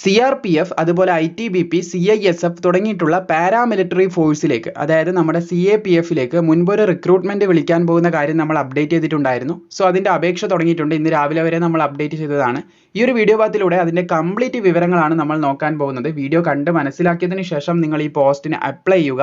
C R P F അതുപോലെ I T B P C I S F തുടങ്ങിയിട്ടുള്ള paramilitary ഫോഴ്സിലേക്ക് അതായത് നമ്മുടെ സി എ പി എഫിലേക്ക് മുൻപൊരു റിക്രൂട്ട്മെന്റ് വിളിക്കാൻ പോകുന്ന കാര്യം നമ്മൾ അപ്ഡേറ്റ് ചെയ്തിട്ടുണ്ടായിരുന്നു. സോ അതിന്റെ അപേക്ഷ തുടങ്ങിയിട്ടുണ്ട്. ഇന്ന് രാവിലെ വരെ നമ്മൾ അപ്ഡേറ്റ് ചെയ്തതാണ്. ഈ ഒരു വീഡിയോ ഭാഗത്തിലൂടെ അതിന്റെ കംപ്ലീറ്റ് വിവരങ്ങളാണ് നമ്മൾ നോക്കാൻ പോകുന്നത്. വീഡിയോ കണ്ട് മനസ്സിലാക്കിയതിന് ശേഷം നിങ്ങൾ ഈ പോസ്റ്റിന് അപ്ലൈ ചെയ്യുക.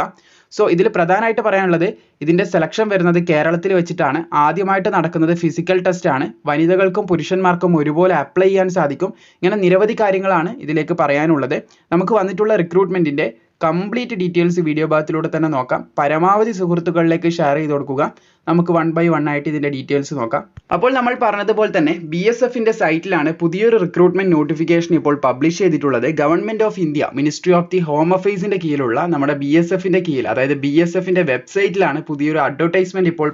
സോ ഇതിൽ പ്രധാനമായിട്ട് പറയാനുള്ളത് ഇതിന്റെ സെലക്ഷൻ വരുന്നത് കേരളത്തിൽ വെച്ചിട്ടാണ്. ആദ്യമായിട്ട് നടക്കുന്നത് ഫിസിക്കൽ ടെസ്റ്റ് ആണ്. വനിതകൾക്കും പുരുഷന്മാർക്കും ഒരുപോലെ അപ്ലൈ ചെയ്യാൻ സാധിക്കും. ഇങ്ങനെ നിരവധി കാര്യങ്ങളാണ് ഇതിലേക്ക് പറയാനുള്ളത്. നമുക്ക് വന്നിട്ടുള്ള റിക്രൂട്ട്മെന്റിന്റെ കംപ്ലീറ്റ് ഡീറ്റെയിൽസ് വീഡിയോ ഭാഗത്തിലൂടെ തന്നെ നോക്കാം. പരമാവധി സുഹൃത്തുക്കളിലേക്ക് ഷെയർ ചെയ്ത് കൊടുക്കുക. നമുക്ക് വൺ ബൈ വൺ ആയിട്ട് ഇതിന്റെ ഡീറ്റെയിൽസ് നോക്കാം. അപ്പോൾ നമ്മൾ പറഞ്ഞതുപോലെ തന്നെ ബി എസ് എഫിന്റെ സൈറ്റിലാണ് പുതിയൊരു റിക്രൂട്ട്മെന്റ് നോട്ടിഫിക്കേഷൻ ഇപ്പോൾ പബ്ലിഷ് ചെയ്തിട്ടുള്ളത്. Government of India ministry of the home അഫെയ്സിന്റെ കീഴിലുള്ള നമ്മുടെ ബി എസ് എഫിന്റെ കീഴിൽ അതായത് ബി എസ് എഫിന്റെ വെബ്സൈറ്റിലാണ് പുതിയൊരു അഡ്വർടൈസ്മെന്റ് ഇപ്പോൾ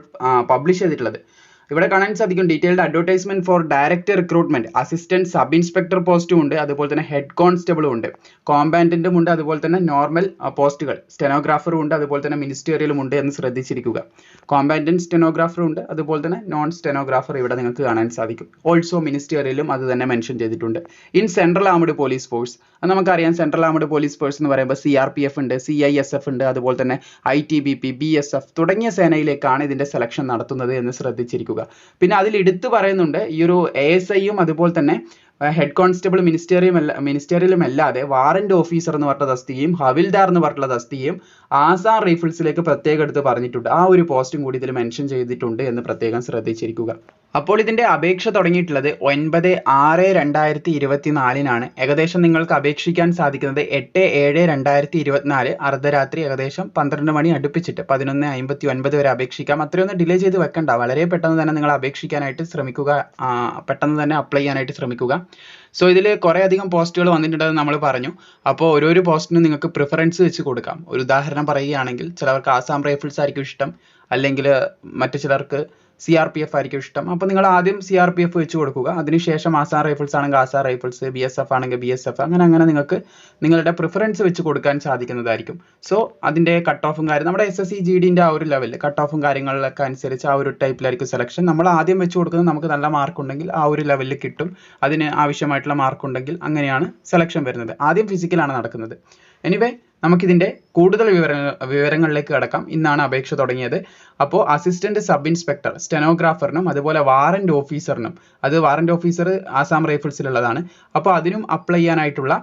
പബ്ലിഷ് ചെയ്തിട്ടുള്ളത്. ഇവിടെ കാണാൻ സാധിക്കും detailed advertisement for director recruitment assistant sub inspector പോസ്റ്റും ഉണ്ട്. അതുപോലെ തന്നെ ഹെഡ് കോൺസ്റ്റബിളും ഉണ്ട്. കോമ്പാൻഡന്റും ഉണ്ട്. അതുപോലെ തന്നെ നോർമൽ പോസ്റ്റുകൾ സ്റ്റെനോഗ്രാഫറും ഉണ്ട്. അതുപോലെ തന്നെ മിനിസ്റ്റേറിയലും ഉണ്ട് എന്ന് ശ്രദ്ധിച്ചിരിക്കുക. കോമ്പാൻഡന്റ് സ്റ്റെനോഗ്രാഫറും ഉണ്ട്. അതുപോലെ തന്നെ നോൺ സ്റ്റെനോഗ്രാഫർ ഇവിടെ നിങ്ങൾക്ക് കാണാൻ സാധിക്കും. ഓൾസോ മിനിസ്റ്റേറിയലും അത് തന്നെ മെൻഷൻ ചെയ്തിട്ടുണ്ട്. In central armed police force നമുക്കറിയാം സെൻട്രൽ ആംഡ് പോലീസ് ഫോഴ്സ് എന്ന് പറയുമ്പോൾ സി ആർ പി എഫ് ഉണ്ട് സി ഐ എസ് എഫ് ഉണ്ട് അതുപോലെ തന്നെ I T B P B S F തുടങ്ങിയ സേനയിലേക്കാണ് ഇതിന്റെ സെലക്ഷൻ നടത്തുന്നത് എന്ന് ശ്രദ്ധിച്ചിരിക്കുക. പിന്നെ അതിൽ എടുത്തു പറയുന്നുണ്ട് ഈ ഒരു എ എസ് ഐയും അതുപോലെ തന്നെ ഹെഡ് കോൺസ്റ്റബിൾ മിനിസ്റ്റേറിയം അല്ല മിനിസ്റ്റേറിയലും അല്ലാതെ വാറന്റ് ഓഫീസർ എന്ന് പറഞ്ഞ തസ്തികയും ഹവിൽദാർ എന്ന് പറഞ്ഞിട്ടുള്ള തസ്തികയും ആസാം റൈഫിൾസിലേക്ക് പ്രത്യേകം എടുത്ത് പറഞ്ഞിട്ടുണ്ട്. ആ ഒരു പോസ്റ്റും കൂടി ഇതിൽ മെൻഷൻ ചെയ്തിട്ടുണ്ട് എന്ന് പ്രത്യേകം ശ്രദ്ധിച്ചിരിക്കുക. അപ്പോൾ ഇതിന്റെ അപേക്ഷ തുടങ്ങിയിട്ടുള്ളത് ഒൻപത് ആറ് രണ്ടായിരത്തി ഇരുപത്തിനാലിനാണ്. ഏകദേശം നിങ്ങൾക്ക് അപേക്ഷിക്കാൻ സാധിക്കുന്നത് എട്ട് ഏഴ് രണ്ടായിരത്തി ഇരുപത്തിനാല് അർദ്ധരാത്രി ഏകദേശം പന്ത്രണ്ട് മണി അടുപ്പിച്ചിട്ട് പതിനൊന്ന് അമ്പത്തി ഒൻപത് വരെ അപേക്ഷിക്കാം. അത്രയൊന്നും ഡിലേ ചെയ്ത് വെക്കണ്ട. വളരെ പെട്ടെന്ന് തന്നെ നിങ്ങൾ അപേക്ഷിക്കാനായിട്ട് ശ്രമിക്കുക പെട്ടെന്ന് തന്നെ അപ്ലൈ ചെയ്യാനായിട്ട് ശ്രമിക്കുക. സോ ഇതിൽ കുറേ അധികം പോസ്റ്റുകൾ വന്നിട്ടുണ്ടെന്ന് നമ്മൾ പറഞ്ഞു. അപ്പോൾ ഓരോരോ പോസ്റ്റിനും നിങ്ങൾക്ക് പ്രിഫറൻസ് വെച്ച് കൊടുക്കാം. ഒരു ഉദാഹരണം പറയുകയാണെങ്കിൽ ചിലർക്ക് ആസാം റൈഫിൾസ് ആയിരിക്കും ഇഷ്ടം. അല്ലെങ്കിൽ മറ്റു ചിലർക്ക് സി ആർ പി എഫ് ആയിരിക്കും ഇഷ്ടം. അപ്പോൾ നിങ്ങൾ ആദ്യം സി ആർ പി എഫ് വെച്ച് കൊടുക്കുക. അതിനുശേഷം ആസാം റൈഫിൾസ് ആണെങ്കിൽ Assam Rifles B S F ആണെങ്കിൽ ബി എസ് എഫ് അങ്ങനെ അങ്ങനെ നിങ്ങൾക്ക് നിങ്ങളുടെ പ്രിഫറൻസ് വെച്ച് കൊടുക്കാൻ സാധിക്കുന്നതായിരിക്കും. സോ അതിന്റെ കട്ട് ഓഫും കാര്യം നമ്മുടെ എസ് എസ് സി ജി ഡിന്റെ ആ ഒരു ലെവൽ കട്ട് ഓഫും കാര്യങ്ങളിലൊക്കെ അനുസരിച്ച് ആ ഒരു ടൈപ്പിലായിരിക്കും സെലക്ഷൻ നമ്മൾ ആദ്യം വെച്ച് കൊടുക്കുന്നത് നമുക്ക് നല്ല മാർക്ക് ഉണ്ടെങ്കിൽ ആ ഒരു ലെവലിൽ കിട്ടും. അതിന് ആവശ്യമായിട്ടുള്ള മാർക്ക് ഉണ്ടെങ്കിൽ അങ്ങനെയാണ് സെലക്ഷൻ വരുന്നത്. ആദ്യം ഫിസിക്കലാണ് നടക്കുന്നത്. എനിവേ നമുക്കിതിന്റെ കൂടുതൽ വിവരങ്ങൾ വിവരങ്ങളിലേക്ക് കടക്കാം. ഇന്നാണ് അപേക്ഷ തുടങ്ങിയത്. അപ്പോൾ അസിസ്റ്റന്റ് സബ് ഇൻസ്പെക്ടർ സ്റ്റെനോഗ്രാഫറിനും അതുപോലെ വാറന്റ് ഓഫീസറിനും അത് വാറന്റ് ഓഫീസർ ആസാം റൈഫിൾസിലുള്ളതാണ് അപ്പോൾ അതിനും അപ്ലൈ ചെയ്യാനായിട്ടുള്ള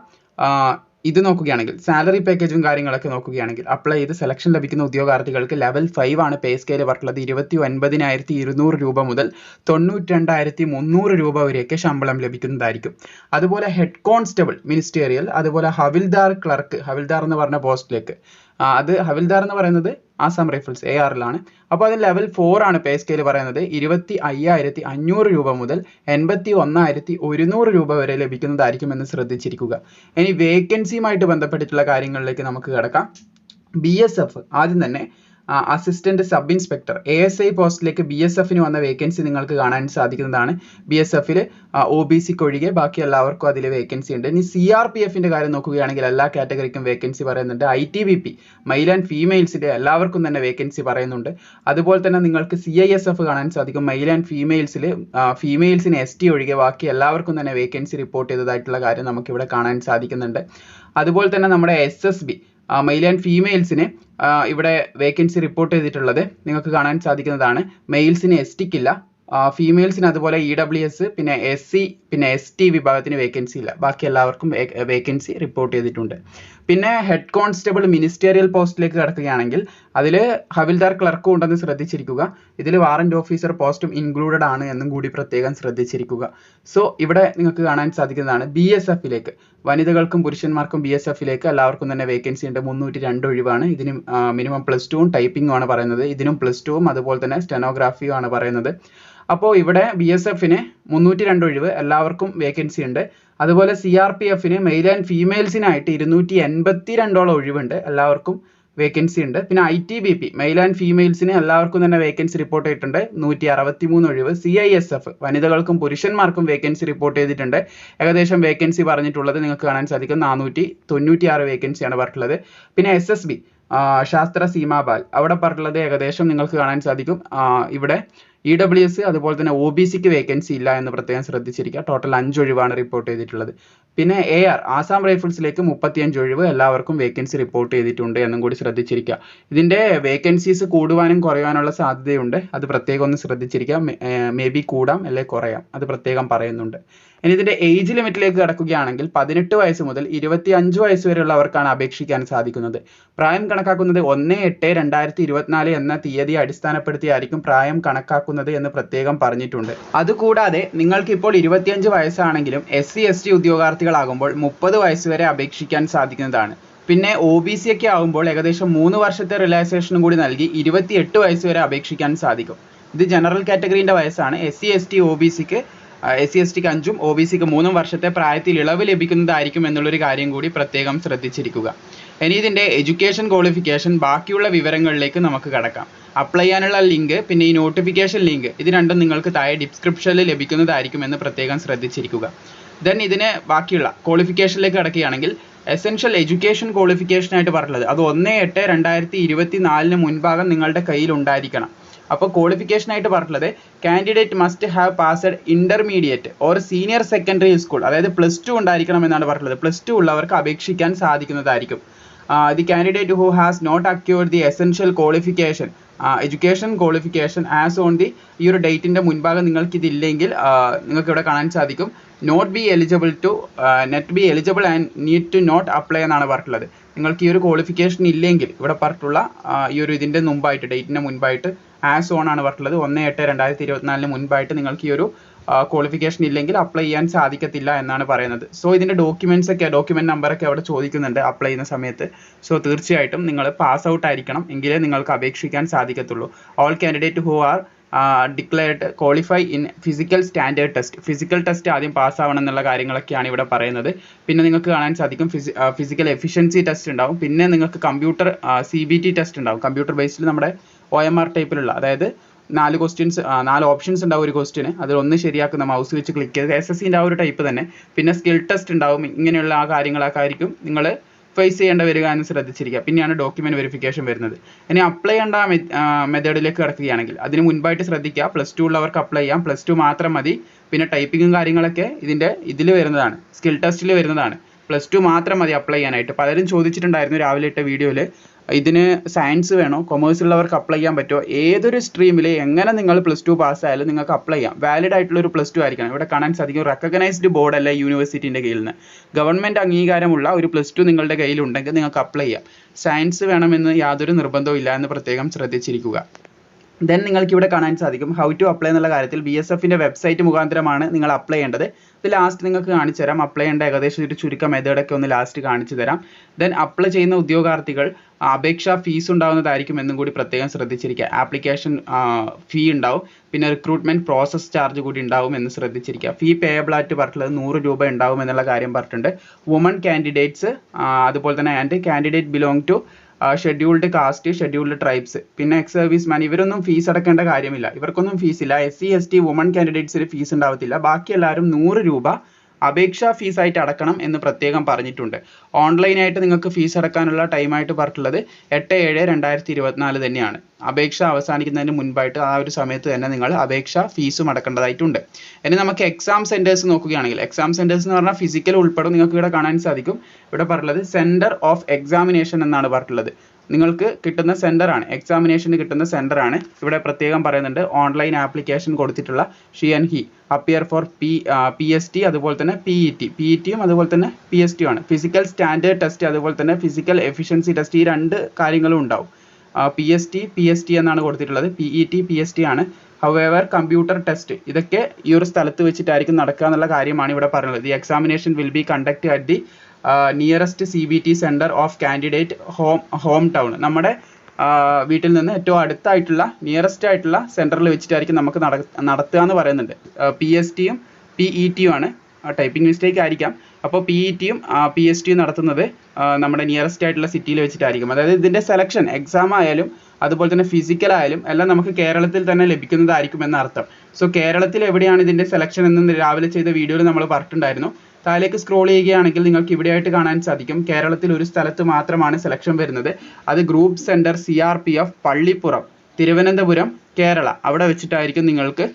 ഇത് നോക്കുകയാണെങ്കിൽ സാലറി പാക്കേജും കാര്യങ്ങളൊക്കെ നോക്കുകയാണെങ്കിൽ അപ്ലൈ ചെയ്ത് സെലക്ഷൻ ലഭിക്കുന്ന ഉദ്യോഗാർത്ഥികൾക്ക് ലെവൽ ഫൈവ് ആണ് പേ സ്കെയിൽ പറഞ്ഞിട്ടുള്ളത് ഇരുപത്തി ഒൻപതിനായിരത്തി ഇരുന്നൂറ് രൂപ മുതൽ തൊണ്ണൂറ്റി രണ്ടായിരത്തി മുന്നൂറ് രൂപ വരെയൊക്കെ ശമ്പളം ലഭിക്കുന്നതായിരിക്കും. അതുപോലെ ഹെഡ് കോൺസ്റ്റബിൾ മിനിസ്റ്റേറിയൽ അതുപോലെ ഹവിൽദാർ ക്ലർക്ക് ഹവിൽദാർ എന്ന് പറഞ്ഞ പോസ്റ്റിലേക്ക് അത് ഹവിൽദാർ എന്ന് പറയുന്നത് ആസാം റൈഫിൾസ് എ ആറിലാണ് അപ്പോൾ അത് ലെവൽ ഫോർ ആണ് പേ സ്കെയിൽ പറയുന്നത്. ഇരുപത്തി അയ്യായിരത്തി അഞ്ഞൂറ് രൂപ മുതൽ എൺപത്തി ഒന്നായിരത്തി ഒരുന്നൂറ് രൂപ വരെ ലഭിക്കുന്നതായിരിക്കും എന്ന് ശ്രദ്ധിച്ചിരിക്കുക. ഇനി വേക്കൻസിയുമായിട്ട് ബന്ധപ്പെട്ടിട്ടുള്ള കാര്യങ്ങളിലേക്ക് നമുക്ക് കിടക്കാം. ബി എസ് എഫ് ആദ്യം തന്നെ assistant sub inspector A S I പോസ്റ്റിലേക്ക് ബി എസ് എഫിന് വന്ന വേക്കൻസി നിങ്ങൾക്ക് കാണാൻ സാധിക്കുന്നതാണ്. ബി എസ് എഫിൽ ഒ ബി സിക്ക് ഒഴികെ ബാക്കി എല്ലാവർക്കും അതിൽ വേക്കൻസി ഉണ്ട്. ഇനി സി ആർ പി എഫിന്റെ കാര്യം നോക്കുകയാണെങ്കിൽ എല്ലാ കാറ്റഗറിക്കും വേക്കൻസി പറയുന്നുണ്ട്. I T B P male and ഫീമെയിൽസിന്റെ എല്ലാവർക്കും തന്നെ വേക്കൻസി പറയുന്നുണ്ട്. അതുപോലെ തന്നെ നിങ്ങൾക്ക് സി ഐ എസ് എഫ് കാണാൻ സാധിക്കും. മെയിൽ ആൻഡ് ഫീമെയിൽസിൽ ഫീമെയിൽസിന് എസ് ടി ഒഴികെ ബാക്കി എല്ലാവർക്കും തന്നെ വേക്കൻസി റിപ്പോർട്ട് ചെയ്തതായിട്ടുള്ള കാര്യം നമുക്ക് ഇവിടെ കാണാൻ സാധിക്കുന്നുണ്ട്. അതുപോലെ തന്നെ നമ്മുടെ S S B male and ഫീമെയിൽസിന് ഇവിടെ വേക്കൻസി റിപ്പോർട്ട് ചെയ്തിട്ടുള്ളത് നിങ്ങൾക്ക് കാണാൻ സാധിക്കുന്നതാണ്. മെയിൽസിന് എസ് ടിക്കില്ല ഫീമെയിൽസിന് അതുപോലെ ഇ ഡബ്ല്യു എസ് പിന്നെ എസ് സി പിന്നെ എസ് ടി വിഭാഗത്തിന് വേക്കൻസി ഇല്ല. ബാക്കി എല്ലാവർക്കും വേക്കൻസി റിപ്പോർട്ട് ചെയ്തിട്ടുണ്ട്. പിന്നെ ഹെഡ് കോൺസ്റ്റബിൾ മിനിസ്റ്റീരിയൽ പോസ്റ്റിലേക്ക് കടക്കുകയാണെങ്കിൽ അതിൽ ഹവിൽദാർ ക്ലർക്കും ഉണ്ടെന്ന് ശ്രദ്ധിച്ചിരിക്കുക. ഇതിൽ വാറന്റ് ഓഫീസർ പോസ്റ്റും ഇൻക്ലൂഡഡ് ആണ് എന്നും കൂടി പ്രത്യേകം ശ്രദ്ധിച്ചിരിക്കുക. സോ ഇവിടെ നിങ്ങൾക്ക് കാണാൻ സാധിക്കുന്നതാണ് ബി എസ് എഫിലേക്ക് വനിതകൾക്കും പുരുഷന്മാർക്കും ബി എസ് എഫിലേക്ക് എല്ലാവർക്കും തന്നെ വേക്കൻസി ഉണ്ട്. മുന്നൂറ്റി രണ്ട് ഒഴിവാണ്. ഇതിന് മിനിമം പ്ലസ് ടുവും ടൈപ്പിംഗും ആണ് പറയുന്നത്. ഇതിനും പ്ലസ് ടുവും അതുപോലെ തന്നെ സ്റ്റെനോഗ്രാഫിയും ആണ് പറയുന്നത്. അപ്പോൾ ഇവിടെ ബി എസ് എഫിന് മുന്നൂറ്റി രണ്ട് ഒഴിവ്. എല്ലാവർക്കും വേക്കൻസി ഉണ്ട്. അതുപോലെ സി ആർ പി എഫിന് മെയിൽ ആൻഡ് ഫീമെയിൽസിനായിട്ട് ഇരുന്നൂറ്റി എൺപത്തി രണ്ടോളം ഒഴിവുണ്ട്. എല്ലാവർക്കും വേക്കൻസി ഉണ്ട്. പിന്നെ I T B P male and ഫീമെയിൽസിന് എല്ലാവർക്കും തന്നെ വേക്കൻസി റിപ്പോർട്ട് ചെയ്തിട്ടുണ്ട്. നൂറ്റി അറുപത്തി മൂന്ന് ഒഴിവ്. സി ഐ എസ് എഫ് വനിതകൾക്കും പുരുഷന്മാർക്കും വേക്കൻസി റിപ്പോർട്ട് ചെയ്തിട്ടുണ്ട്. ഏകദേശം വേക്കൻസി പറഞ്ഞിട്ടുള്ളത് നിങ്ങൾക്ക് കാണാൻ സാധിക്കും. നാനൂറ്റി തൊണ്ണൂറ്റി ആറ് വേക്കൻസിയാണ് പറഞ്ഞിട്ടുള്ളത്. പിന്നെ എസ് എസ് ബി ശാസ്ത്ര സീമാബാൽ അവിടെ പറഞ്ഞിട്ടുള്ളത് ഏകദേശം നിങ്ങൾക്ക് കാണാൻ സാധിക്കും. ഇവിടെ ഇ ഡബ്ല്യു എസ് അതുപോലെ തന്നെ ഒ ബി സിക്ക് വേക്കൻസി ഇല്ല എന്ന് പ്രത്യേകം ശ്രദ്ധിച്ചിരിക്കുക. ടോട്ടൽ അഞ്ച് ഒഴിവാണ് റിപ്പോർട്ട് ചെയ്തിട്ടുള്ളത്. പിന്നെ എ ആർ ആസാം റൈഫിൾസിലേക്ക് മുപ്പത്തിയഞ്ച് ഒഴിവ് എല്ലാവർക്കും വേക്കൻസി റിപ്പോർട്ട് ചെയ്തിട്ടുണ്ട് എന്നും കൂടി ശ്രദ്ധിച്ചിരിക്കുക. ഇതിന്റെ വേക്കൻസീസ് കൂടുവാനും കുറയാനുള്ള സാധ്യതയുണ്ട്. അത് പ്രത്യേകം ഒന്ന് ശ്രദ്ധിച്ചിരിക്കുക. മേ ബി കൂടാം അല്ലെങ്കിൽ കുറയാം. അത് പ്രത്യേകം പറയുന്നുണ്ട്. ഇനി ഇതിന്റെ ഏജ് ലിമിറ്റിലേക്ക് കടക്കുകയാണെങ്കിൽ പതിനെട്ട് വയസ്സ് മുതൽ ഇരുപത്തി അഞ്ച് വയസ്സ് വരെയുള്ളവർക്കാണ് അപേക്ഷിക്കാൻ സാധിക്കുന്നത്. പ്രായം കണക്കാക്കുന്നത് ഒന്ന് എട്ട് രണ്ടായിരത്തി ഇരുപത്തിനാല് എന്ന തീയതി അടിസ്ഥാനപ്പെടുത്തിയായിരിക്കും പ്രായം കണക്കാക്കുന്നത് എന്ന് പ്രത്യേകം പറഞ്ഞിട്ടുണ്ട്. അതുകൂടാതെ നിങ്ങൾക്ക് ഇപ്പോൾ ഇരുപത്തിയഞ്ച് വയസ്സാണെങ്കിലും എസ് സി എസ് ടി ഉദ്യോഗാർത്ഥികളാകുമ്പോൾ മുപ്പത് വയസ്സ് വരെ അപേക്ഷിക്കാൻ സാധിക്കുന്നതാണ്. പിന്നെ ഒ ബി സി ഒക്കെ ആകുമ്പോൾ ഏകദേശം മൂന്ന് വർഷത്തെ റിലാക്സേഷനും കൂടി നൽകി ഇരുപത്തിയെട്ട് വയസ്സ് വരെ അപേക്ഷിക്കാൻ സാധിക്കും. ഇത് ജനറൽ കാറ്റഗറീന്റെ വയസ്സാണ്. S C S T O B സിക്ക് എസ് സി എസ് ടിക്ക് അഞ്ചും ഒ ബി സിക്ക് മൂന്നും വർഷത്തെ പ്രായത്തിൽ ഇളവ് ലഭിക്കുന്നതായിരിക്കും എന്നുള്ളൊരു കാര്യം കൂടി പ്രത്യേകം ശ്രദ്ധിച്ചിരിക്കുക. ഇനി ഇതിന്റെ എഡ്യൂക്കേഷൻ ക്വാളിഫിക്കേഷൻ ബാക്കിയുള്ള വിവരങ്ങളിലേക്ക് നമുക്ക് കടക്കാം. അപ്ലൈ ചെയ്യാനുള്ള ലിങ്ക് പിന്നെ ഈ നോട്ടിഫിക്കേഷൻ ലിങ്ക് ഇത് രണ്ടും നിങ്ങൾക്ക് താഴെ ഡിസ്ക്രിപ്ഷനിൽ ലഭിക്കുന്നതായിരിക്കും എന്ന് പ്രത്യേകം ശ്രദ്ധിച്ചിരിക്കുക. ദെൻ ഇതിന് ബാക്കിയുള്ള ക്വാളിഫിക്കേഷനിലേക്ക് കടക്കുകയാണെങ്കിൽ എസെൻഷ്യൽ എഡ്യൂക്കേഷൻ ക്വാളിഫിക്കേഷൻ ആയിട്ട് പറഞ്ഞിട്ടുള്ളത്. അത് ഒന്ന് എട്ട് രണ്ടായിരത്തി ഇരുപത്തി നാലിന് മുൻഭാഗം നിങ്ങളുടെ കയ്യിൽ ഉണ്ടായിരിക്കണം അപ്പോൾ ക്വാളിഫിക്കേഷൻ ആയിട്ട് പറഞ്ഞിട്ടുള്ളത് candidate must have passed intermediate or senior secondary school അതായത് പ്ലസ് ടു ഉണ്ടായിരിക്കണം എന്നാണ് പറഞ്ഞിട്ടുള്ളത്. പ്ലസ് ടു ഉള്ളവർക്ക് അപേക്ഷിക്കാൻ സാധിക്കുന്നതായിരിക്കും. The candidate who has not acquired the essential qualification education qualification as on the ഈ ഒരു ഡേറ്റിന്റെ മുൻഭാഗം നിങ്ങൾക്ക് ഇതില്ലെങ്കിൽ നിങ്ങൾക്ക് ഇവിടെ കാണാൻ സാധിക്കും. Not be eligible to net be eligible and need to not apply എന്നാണ് പറഞ്ഞിട്ടുള്ളത്. നിങ്ങൾക്ക് ഈ ഒരു ക്വാളിഫിക്കേഷൻ ഇല്ലെങ്കിൽ ഇവിടെ പറഞ്ഞിട്ടുള്ള ഈ ഒരു ഇതിന്റെ മുമ്പായിട്ട് ഡേറ്റിന്റെ മുൻപായിട്ട് ആസ് ഓൺ ആണ് പറഞ്ഞിട്ടുള്ളത്. ഒന്ന് എട്ട് രണ്ടായിരത്തി ഇരുപത്തിനാലിന് മുൻപായിട്ട് നിങ്ങൾക്ക് ഈ ഒരു ക്വാളിഫിക്കേഷൻ ഇല്ലെങ്കിൽ അപ്ലൈ ചെയ്യാൻ സാധിക്കത്തില്ല എന്നാണ് പറയുന്നത്. സോ ഇതിന്റെ ഡോക്യുമെന്റ്സ് ഒക്കെ ഡോക്യുമെന്റ് നമ്പറൊക്കെ അവിടെ ചോദിക്കുന്നുണ്ട് അപ്ലൈ ചെയ്യുന്ന സമയത്ത്. സോ തീർച്ചയായിട്ടും നിങ്ങൾ പാസ് ഔട്ട് ആയിരിക്കണം. എങ്കിലേ നിങ്ങൾക്ക് അപേക്ഷിക്കാൻ സാധിക്കത്തുള്ളൂ. All candidate who are declared qualify in physical standard test physical test ആദ്യം പാസ്സാവണം എന്നുള്ള കാര്യങ്ങളൊക്കെയാണ് ഇവിടെ പറയുന്നത്. പിന്നെ നിങ്ങൾക്ക് കാണാൻ സാധിക്കും ഫിസി ഫിസിക്കൽ എഫിഷ്യൻസി ടെസ്റ്റ് ഉണ്ടാവും. പിന്നെ നിങ്ങൾക്ക് computer C B T test ഉണ്ടാവും. കമ്പ്യൂട്ടർ ബേസ്ഡ് നമ്മുടെ ഒ എം ആർ ടൈപ്പിലുള്ള അതായത് നാല് ക്വസ്റ്റ്യൻസ് നാല് ഓപ്ഷൻസ് ഉണ്ടാവും ഒരു ക്വസ്റ്റ്യന് അതിൽ ഒന്ന് ശരിയാക്കുന്ന മൗസ് വെച്ച് ക്ലിക്ക് ചെയ്ത് എസ് എസ് സിന്റെ ആ ഒരു ടൈപ്പ് തന്നെ. പിന്നെ സ്കിൽ ടെസ്റ്റ് ഉണ്ടാവും. ഇങ്ങനെയുള്ള ആ കാര്യങ്ങളൊക്കെ ആയിരിക്കും നിങ്ങൾ ഫേസ് ചെയ്യേണ്ട വരിക എന്ന് ശ്രദ്ധിച്ചിരിക്കുക. പിന്നെയാണ് ഡോക്യുമെന്റ് വെരിഫിക്കേഷൻ വരുന്നത്. ഇനി അപ്ലൈ ചെയ്യേണ്ട മെത്തേഡിലേക്ക് കിടക്കുകയാണെങ്കിൽ അതിന് മുൻപായിട്ട് ശ്രദ്ധിക്കുക. പ്ലസ് ടു ഉള്ളവർക്ക് അപ്ലൈ ചെയ്യാം. പ്ലസ് ടു മാത്രം മതി. പിന്നെ ടൈപ്പിങ്ങും കാര്യങ്ങളൊക്കെ ഇതിന്റെ ഇതിൽ വരുന്നതാണ്. സ്കിൽ ടെസ്റ്റിൽ വരുന്നതാണ്. പ്ലസ് ടു മാത്രം മതി അപ്ലൈ ചെയ്യാനായിട്ട്. പലരും ചോദിച്ചിട്ടുണ്ടായിരുന്നു രാവിലെ ഇട്ട വീഡിയോയിൽ ഇതിന് സയൻസ് വേണോ? കൊമേഴ്സ് ഉള്ളവർക്ക് അപ്ലൈ ചെയ്യാൻ പറ്റുമോ? ഏതൊരു സ്ട്രീമിൽ എങ്ങനെ നിങ്ങൾ പ്ലസ് ടു പാസ്സായാലും നിങ്ങൾക്ക് അപ്ലൈ ചെയ്യാം. വാലിഡ് ആയിട്ടുള്ള ഒരു പ്ലസ് ടു ആയിരിക്കണം. ഇവിടെ കാണാൻ സാധിക്കും റെക്കഗ്നൈസ്ഡ് ബോർഡ് അല്ല യൂണിവേഴ്സിറ്റിന്റെ കയ്യിൽ നിന്ന്. ഗവൺമെന്റ് അംഗീകാരമുള്ള ഒരു പ്ലസ് ടു നിങ്ങളുടെ കയ്യിൽ ഉണ്ടെങ്കിൽ നിങ്ങൾക്ക് അപ്ലൈ ചെയ്യാം. സയൻസ് വേണമെന്ന് യാതൊരു നിർബന്ധവും ഇല്ല എന്ന് പ്രത്യേകം ശ്രദ്ധിച്ചിരിക്കുക. ദെൻ നിങ്ങൾക്ക് ഇവിടെ കാണാൻ സാധിക്കും ഹൗ ടു അപ്ലൈ എന്നുള്ള കാര്യത്തിൽ ബി എസ് എഫിന്റെ വെബ്സൈറ്റ് മുഖാന്തരമാണ് നിങ്ങൾ അപ്ലൈ ചെയ്യേണ്ടത്. ഇത് ലാസ്റ്റ് നിങ്ങൾക്ക് കാണിച്ചു തരാം. അപ്ലൈ ചെയ്യേണ്ട ഏകദേശം ഒരു ചുരുക്ക മെത്തേഡൊക്കെ ഒന്ന് ലാസ്റ്റ് കാണിച്ചു തരാം. ദെൻ അപ്ലൈ ചെയ്യുന്ന ഉദ്യോഗാർത്ഥികൾ അപേക്ഷാ ഫീസ് ഉണ്ടാവുന്നതായിരിക്കും എന്നും കൂടി പ്രത്യേകം ശ്രദ്ധിച്ചിരിക്കുക. ആപ്ലിക്കേഷൻ ഫീ ഉണ്ടാവും. പിന്നെ റിക്രൂട്ട്മെന്റ് പ്രോസസ് ചാർജ് കൂടി ഉണ്ടാവും എന്ന് ശ്രദ്ധിച്ചിരിക്കുക. ഫീ പേയബിൾ ആയിട്ട് പറഞ്ഞിട്ടുള്ളത് നൂറ് രൂപ ഉണ്ടാവും എന്നുള്ള കാര്യം പറഞ്ഞിട്ടുണ്ട്. വുമൺ കാൻഡിഡേറ്റ്സ് അതുപോലെ തന്നെ and candidate belong to scheduled caste scheduled tribes പിന്നെ എക്സ് സർവീസ് മാൻ ഇവരൊന്നും ഫീസ് അടക്കേണ്ട കാര്യമില്ല. ഇവർക്കൊന്നും ഫീസ് ഇല്ല. S C S T woman കാൻഡിഡേറ്റ്സിന് fees ഉണ്ടാവത്തില്ല. ബാക്കി എല്ലാവരും നൂറ് രൂപ അപേക്ഷാ ഫീസ് ആയിട്ട് അടക്കണം എന്ന് പ്രത്യേകം പറഞ്ഞിട്ടുണ്ട്. ഓൺലൈനായിട്ട് നിങ്ങൾക്ക് ഫീസ് അടക്കാനുള്ള ടൈമായിട്ട് പറഞ്ഞിട്ടുള്ളത് എട്ട് ഏഴ് രണ്ടായിരത്തി ഇരുപത്തിനാല് തന്നെയാണ്. അപേക്ഷ അവസാനിക്കുന്നതിന് മുൻപായിട്ട് ആ ഒരു സമയത്ത് തന്നെ നിങ്ങൾ അപേക്ഷ ഫീസും അടക്കേണ്ടതായിട്ടുണ്ട്. ഇനി നമുക്ക് എക്സാം സെന്റേഴ്സ് നോക്കുകയാണെങ്കിൽ എക്സാം സെന്റേഴ്സ് എന്ന് പറഞ്ഞാൽ ഫിസിക്കൽ ഉൾപ്പെടെ നിങ്ങൾക്ക് ഇവിടെ കാണാൻ സാധിക്കും. ഇവിടെ പറഞ്ഞിട്ടുള്ളത് സെന്റർ ഓഫ് എക്സാമിനേഷൻ എന്നാണ് പറഞ്ഞിട്ടുള്ളത്. നിങ്ങൾക്ക് കിട്ടുന്ന സെന്റർ ആണ്. എക്സാമിനേഷന് കിട്ടുന്ന സെന്റർ ആണ്. ഇവിടെ പ്രത്യേകം പറയുന്നുണ്ട് ഓൺലൈൻ ആപ്ലിക്കേഷൻ കൊടുത്തിട്ടുള്ള she and he appear for P P S T അതുപോലെ തന്നെ P E T P E ടിയും അതുപോലെ തന്നെ പി എസ് ടിയും ആണ്. ഫിസിക്കൽ സ്റ്റാൻഡേർഡ് ടെസ്റ്റ് അതുപോലെ തന്നെ ഫിസിക്കൽ എഫിഷ്യൻസി ടെസ്റ്റ് ഈ രണ്ട് കാര്യങ്ങളും ഉണ്ടാവും. P S T P S T എന്നാണ് കൊടുത്തിട്ടുള്ളത്. P E T P S T ആണ്. ഹവെവർ കമ്പ്യൂട്ടർ ടെസ്റ്റ് ഇതൊക്കെ ഈ ഒരു സ്ഥലത്ത് വെച്ചിട്ടായിരിക്കും നടക്കുക എന്നുള്ള കാര്യമാണ് ഇവിടെ പറയുന്നത്. The examination will be conduct at the nearest C B T centre of candidate home home town നമ്മുടെ വീട്ടിൽ നിന്ന് ഏറ്റവും അടുത്തായിട്ടുള്ള നിയറസ്റ്റ് ആയിട്ടുള്ള സെന്ററിൽ വെച്ചിട്ടായിരിക്കും നമുക്ക് നട നടത്തുക എന്ന് പറയുന്നുണ്ട്. പി എസ് ടിയും പി ഇ ടിയും ആണ്. ടൈപ്പിംഗ് മിസ്റ്റേക്ക് ആയിരിക്കാം. അപ്പോൾ പി ഇ ടിയും പി എസ് ടിയും നടത്തുന്നത് നമ്മുടെ നിയറസ്റ്റ് ആയിട്ടുള്ള സിറ്റിയിൽ വെച്ചിട്ടായിരിക്കും. അതായത് ഇതിന്റെ സെലക്ഷൻ എക്സാം ആയാലും അതുപോലെ തന്നെ ഫിസിക്കൽ ആയാലും എല്ലാം നമുക്ക് കേരളത്തിൽ തന്നെ ലഭിക്കുന്നതായിരിക്കും എന്നർത്ഥം സോ കേരളത്തിൽ എവിടെയാണ് ഇതിന്റെ സെലക്ഷൻ എന്ന് രാവിലെ ചെയ്ത വീഡിയോയിൽ നമ്മൾ പറഞ്ഞിട്ടുണ്ടായിരുന്നു. താഴേക്ക് സ്ക്രോൾ ചെയ്യുകയാണെങ്കിൽ നിങ്ങൾക്ക് ഇവിടെയായിട്ട് കാണാൻ സാധിക്കും. കേരളത്തിൽ ഒരു സ്ഥലത്ത് മാത്രമാണ് സെലക്ഷൻ വരുന്നത്. അത് group centre C R P F Pallippuram Thiruvananthapuram Kerala. അവിടെ വെച്ചിട്ടായിരിക്കും നിങ്ങൾക്ക്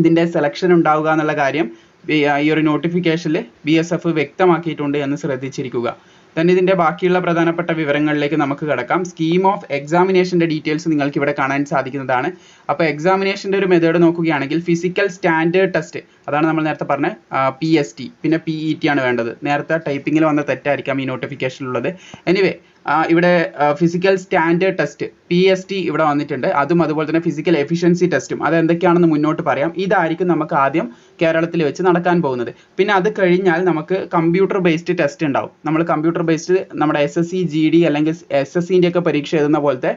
ഇതിന്റെ സെലക്ഷൻ ഉണ്ടാവുക എന്നുള്ള കാര്യം ഈ ഒരു നോട്ടിഫിക്കേഷനിൽ ബി എസ് എഫ് വ്യക്തമാക്കിയിട്ടുണ്ട് എന്ന് ശ്രദ്ധിച്ചിരിക്കുക. തന്നെ ഇതിന്റെ ബാക്കിയുള്ള പ്രധാനപ്പെട്ട വിവരങ്ങളിലേക്ക് നമുക്ക് കിടക്കാം. സ്കീം ഓഫ് എക്സാമിനേഷന്റെ ഡീറ്റെയിൽസ് നിങ്ങൾക്ക് ഇവിടെ കാണാൻ സാധിക്കുന്നതാണ്. അപ്പോൾ എക്സാമിനേഷന്റെ ഒരു മെത്തേഡ് നോക്കുകയാണെങ്കിൽ ഫിസിക്കൽ സ്റ്റാൻഡേർഡ് ടെസ്റ്റ് അതാണ് നമ്മൾ നേരത്തെ പറഞ്ഞ പി എസ് ടി പിന്നെ പി ഇ ടി ആണ് വേണ്ടത്. നേരത്തെ ടൈപ്പിങ്ങിൽ വന്ന തെറ്റായിരിക്കാം ഈ നോട്ടിഫിക്കേഷനിലുള്ളത് എനിവേ ഇവിടെ physical standard test P S T ഇവിടെ വന്നിട്ടുണ്ട്. അതും അതുപോലെ തന്നെ ഫിസിക്കൽ എഫിഷ്യൻസി ടെസ്റ്റും അത് എന്തൊക്കെയാണെന്ന് മുന്നോട്ട് പറയാം. ഇതായിരിക്കും നമുക്ക് ആദ്യം കേരളത്തിൽ വെച്ച് നടക്കാൻ പോകുന്നത്. പിന്നെ അത് കഴിഞ്ഞാൽ നമുക്ക് കമ്പ്യൂട്ടർ ബേസ്ഡ് ടെസ്റ്റ് ഉണ്ടാവും. നമ്മൾ കമ്പ്യൂട്ടർ ബേസ്ഡ് നമ്മുടെ S S C G D അല്ലെങ്കിൽ എസ് എസ് സിന്റെ ഒക്കെ പരീക്ഷ എഴുതുന്ന പോലത്തെ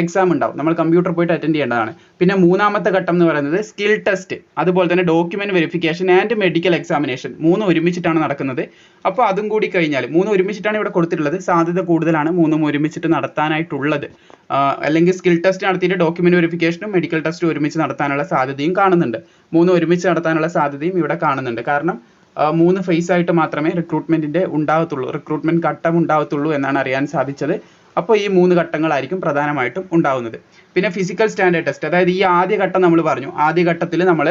എക്സാം ഉണ്ടാവും. നമ്മൾ കമ്പ്യൂട്ടർ പോയിട്ട് അറ്റൻഡ് ചെയ്യേണ്ടതാണ്. പിന്നെ മൂന്നാമത്തെ ഘട്ടം എന്ന് പറയുന്നത് സ്കിൽ ടെസ്റ്റ് അതുപോലെ തന്നെ document verification and medical examination മൂന്ന് ഒരുമിച്ചിട്ടാണ് നടക്കുന്നത്. അപ്പോൾ അതും കൂടി കഴിഞ്ഞാൽ മൂന്ന് ഒരുമിച്ചിട്ടാണ് ഇവിടെ കൊടുത്തിട്ടുള്ളത്. സാധ്യത കൂടുതലാണ് മൂന്നും ഒരുമിച്ചിട്ട് നടത്താനായിട്ടുള്ളത്. അല്ലെങ്കിൽ സ്കിൽ ടെസ്റ്റ് നടത്തിയിട്ട് ഡോക്യുമെന്റ് വെരിഫിക്കേഷനും മെഡിക്കൽ ടെസ്റ്റും ഒരുമിച്ച് നടത്താനുള്ള സാധ്യതയും കാണുന്നുണ്ട്. മൂന്ന് ഒരുമിച്ച് നടത്താനുള്ള സാധ്യതയും ഇവിടെ കാണുന്നുണ്ട്. കാരണം മൂന്ന് ഫേസ് ആയിട്ട് മാത്രമേ റിക്രൂട്ട്മെന്റിന്റെ ഉണ്ടാവത്തുള്ളൂ റിക്രൂട്ട്മെന്റ് ഘട്ടം ഉണ്ടാവത്തുള്ളൂ എന്നാണ് അറിയാൻ സാധിച്ചത്. അപ്പോൾ ഈ മൂന്ന് ഘട്ടങ്ങളായിരിക്കും പ്രധാനമായിട്ടും ഉണ്ടാവുന്നത്. പിന്നെ ഫിസിക്കൽ സ്റ്റാൻഡേർഡ് ടെസ്റ്റ് അതായത് ഈ ആദ്യ ഘട്ടം നമ്മൾ പറഞ്ഞു. ആദ്യ ഘട്ടത്തിൽ നമ്മൾ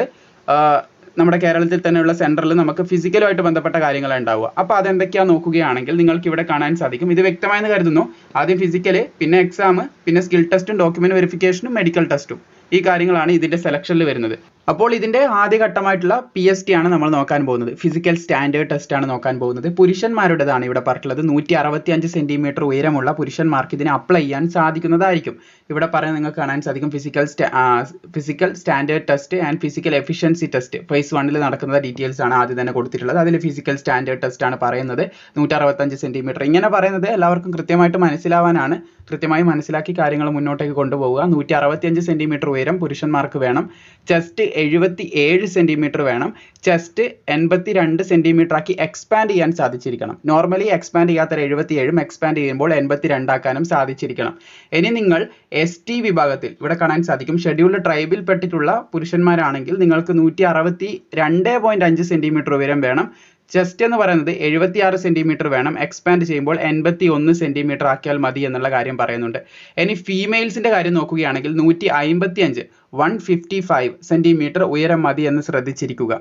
നമ്മുടെ കേരളത്തിൽ തന്നെയുള്ള സെന്ററിൽ നമുക്ക് ഫിസിക്കലുമായിട്ട് ബന്ധപ്പെട്ട കാര്യങ്ങളാണ് ഉണ്ടാവുക. അപ്പോൾ അതെന്തൊക്കെയാണ് നോക്കുകയാണെങ്കിൽ നിങ്ങൾക്ക് ഇവിടെ കാണാൻ സാധിക്കും. ഇത് വ്യക്തമായെന്ന് കരുതുന്നു. ആദ്യം ഫിസിക്കൽ പിന്നെ എക്സാം പിന്നെ സ്കിൽ ടെസ്റ്റും ഡോക്യുമെന്റ് വെരിഫിക്കേഷനും മെഡിക്കൽ ടെസ്റ്റും ഈ കാര്യങ്ങളാണ് ഇതിന്റെ സെലക്ഷനിൽ വരുന്നത്. അപ്പോൾ ഇതിന്റെ ആദ്യഘട്ടമായിട്ടുള്ള പി എസ് ടി ആണ് നമ്മൾ നോക്കാൻ പോകുന്നത്. ഫിസിക്കൽ സ്റ്റാൻഡേർഡ് ടെസ്റ്റ് ആണ് നോക്കാൻ പോകുന്നത്. പുരുഷന്മാരുടേതാണ് ഇവിടെ പറഞ്ഞിട്ടുള്ളത്. നൂറ്റി അറുപത്തി അഞ്ച് സെന്റിമീറ്റർ ഉയരമുള്ള പുരുഷന്മാർക്ക് ഇതിനെ അപ്ലൈ ചെയ്യാൻ സാധിക്കുന്നതായിരിക്കും. ഇവിടെ പറയാൻ നിങ്ങൾക്ക് കാണാൻ സാധിക്കും physical physical standard test and physical efficiency test phase വണ്ണിൽ നടക്കുന്ന ഡീറ്റെയിൽസ് ആണ് ആദ്യം തന്നെ കൊടുത്തിട്ടുള്ളത്. അതിൽ ഫിസിക്കൽ സ്റ്റാൻഡേർഡ് ടെസ്റ്റ് ആണ് പറയുന്നത്. നൂറ്റി അറുപത്തഞ്ച് സെന്റിമീറ്റർ ഇങ്ങനെ പറയുന്നത് എല്ലാവർക്കും കൃത്യമായിട്ട് മനസ്സിലാവാനാണ്. കൃത്യമായി മനസ്സിലാക്കി കാര്യങ്ങൾ മുന്നോട്ടേക്ക് കൊണ്ടുപോവുക. നൂറ്റി അറുപത്തിയഞ്ച് സെന്റിമീറ്റർ ഉയരം പുരുഷന്മാർക്ക് വേണം. ചെസ്റ്റ് എഴുപത്തി ഏഴ് സെന്റിമീറ്റർ വേണം. ചെസ്റ്റ് എൺപത്തി രണ്ട് ആക്കി എക്സ്പാൻഡ് ചെയ്യാൻ സാധിച്ചിരിക്കണം. നോർമലി എക്സ്പാൻഡ് ചെയ്യാത്ത എഴുപത്തി ഏഴും എക്സ്പാൻഡ് ചെയ്യുമ്പോൾ എൺപത്തി രണ്ടാക്കാനും സാധിച്ചിരിക്കണം. ഇനി നിങ്ങൾ എസ് ടി വിഭാഗത്തിൽ ഇവിടെ കാണാൻ സാധിക്കും ഷെഡ്യൂൾഡ് ട്രൈബിൽ പെട്ടിട്ടുള്ള പുരുഷന്മാരാണെങ്കിൽ നിങ്ങൾക്ക് നൂറ്റി അറുപത്തി രണ്ട് പോയിന്റ് അഞ്ച് സെന്റിമീറ്റർ ഉയരം വേണം. ചെസ്റ്റ് എന്ന് പറയുന്നത് എഴുപത്തിയാറ് സെന്റിമീറ്റർ വേണം. എക്സ്പാൻഡ് ചെയ്യുമ്പോൾ എൺപത്തി ഒന്ന് സെന്റിമീറ്റർ ആക്കിയാൽ മതി എന്നുള്ള കാര്യം പറയുന്നുണ്ട്. ഇനി ഫീമെയിൽസിന്റെ കാര്യം നോക്കുകയാണെങ്കിൽ നൂറ്റി അമ്പത്തി അഞ്ച് വൺ ഫിഫ്റ്റി ഫൈവ് സെന്റിമീറ്റർ ഉയരം മതി എന്ന് ശ്രദ്ധിച്ചിരിക്കുക.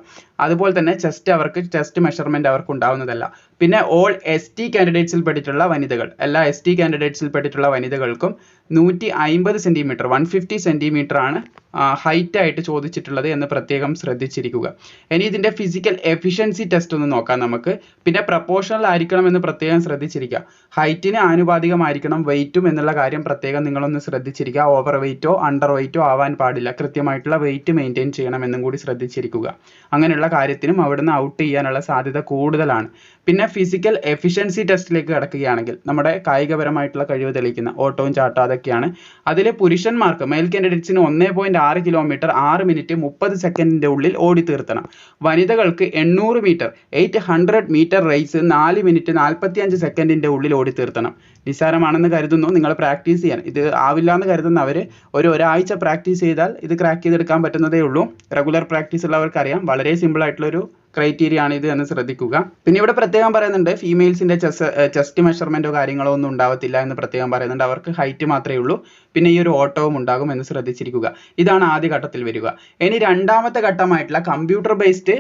അതുപോലെ തന്നെ ചെസ്റ്റ് അവർക്ക് ചെസ്റ്റ് മെഷർമെന്റ് അവർക്ക് ഉണ്ടാവുന്നതല്ല. പിന്നെ ഓൾ എസ് ടി കാൻഡിഡേറ്റ്സിൽ പെട്ടിട്ടുള്ള വനിതകൾ. എല്ലാ എസ് ടി കാൻഡിഡേറ്റ്സിൽ പെട്ടിട്ടുള്ള വനിതകൾക്കും നൂറ്റി അമ്പത് സെന്റിമീറ്റർ വൺ ഫിഫ്റ്റി സെന്റിമീറ്റർ ആണ് ഹൈറ്റ് ആയിട്ട് ചോദിച്ചിട്ടുള്ളത് എന്ന് പ്രത്യേകം ശ്രദ്ധിച്ചിരിക്കുക. ഇനി ഇതിന്റെ ഫിസിക്കൽ എഫിഷ്യൻസി ടെസ്റ്റ് ഒന്ന് നോക്കാം നമുക്ക്. പിന്നെ പ്രപ്പോർഷണൽ ആയിരിക്കണം എന്ന് പ്രത്യേകം ശ്രദ്ധിച്ചിരിക്കുക. ഹൈറ്റിന് ആനുപാതികമായിരിക്കണം വെയിറ്റും എന്നുള്ള കാര്യം പ്രത്യേകം നിങ്ങളൊന്ന് ശ്രദ്ധിച്ചിരിക്കുക. ഓവർ വെയിറ്റോ അണ്ടർ വെയിറ്റോ ആവാൻ പാടില്ല. കൃത്യമായിട്ടുള്ള വെയിറ്റ് മെയിന്റെയിൻ ചെയ്യണമെന്നും കൂടി ശ്രദ്ധിച്ചിരിക്കുക. അങ്ങനെയുള്ള കാര്യത്തിനും അവിടുന്ന് ഔട്ട് ചെയ്യാനുള്ള സാധ്യത കൂടുതലാണ്. പിന്നെ ഫിസിക്കൽ എഫിഷ്യൻസി ടെസ്റ്റിലേക്ക് കടക്കുകയാണെങ്കിൽ നമ്മുടെ കായികപരമായിട്ടുള്ള കഴിവ് തെളിയിക്കുന്ന ഓട്ടവും ചാട്ടവും അതൊക്കെയാണ്. അതിൽ പുരുഷന്മാർക്ക് മെയിൽ കാൻഡിഡേറ്റ്സിന് ഒന്നേ പോയിന്റ് ആറ് കിലോമീറ്റർ ആറ് മിനിറ്റ് മുപ്പത് സെക്കൻഡിന്റെ ഉള്ളിൽ ഓടി തീർത്തണം വനിതകൾക്ക് എണ്ണൂറ് metre eight hundred metre race നാല് മിനിറ്റ് നാൽപ്പത്തി അഞ്ച് സെക്കൻഡിന്റെ ഉള്ളിൽ ഓടി തീർത്തണം നിസ്സാരമാണെന്ന് കരുതുന്നു. നിങ്ങൾ പ്രാക്ടീസ് ചെയ്യാൻ. ഇത് ആവില്ല എന്ന് കരുതുന്നവർ ഒരു ഒരാഴ്ച പ്രാക്ടീസ് ചെയ്താൽ ഇത് ക്രാക്ക് ചെയ്തെടുക്കാൻ പറ്റുന്നതേ ഉള്ളൂ. റെഗുലർ പ്രാക്ടീസ് ഉള്ളവർക്കറിയാം. വളരെ സിമ്പിൾ ആയിട്ടുള്ള ഒരു ക്രൈറ്റീരിയ ആണ് ഇത് എന്ന് ശ്രദ്ധിക്കുക. പിന്നെ ഇവിടെ പ്രത്യേകം പറയുന്നുണ്ട് ഫീമെയിൽസിന്റെ ചെസ് ചെസ്റ്റ് മെഷർമെന്റോ കാര്യങ്ങളോ ഒന്നും ഉണ്ടാവത്തില്ല എന്ന് പ്രത്യേകം പറയുന്നുണ്ട്. അവർക്ക് ഹൈറ്റ് മാത്രമേ ഉള്ളൂ. പിന്നെ ഈ ഒരു ഓട്ടവും ഉണ്ടാകും എന്ന് ശ്രദ്ധിച്ചിരിക്കുക. ഇതാണ് ആദ്യ ഘട്ടത്തിൽ വരിക. ഇനി രണ്ടാമത്തെ ഘട്ടമായിട്ടുള്ള കമ്പ്യൂട്ടർ ബേസ്ഡ്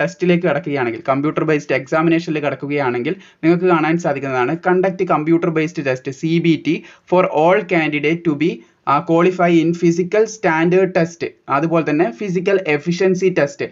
ടെസ്റ്റിലേക്ക് കടക്കുകയാണെങ്കിൽ കമ്പ്യൂട്ടർ ബേസ്ഡ് എക്സാമിനേഷനിൽ കടക്കുകയാണെങ്കിൽ നിങ്ങൾക്ക് കാണാൻ സാധിക്കുന്നതാണ് conduct computer based test C B T for all candidate to be qualify in physical standard test അതുപോലെ തന്നെ physical efficiency test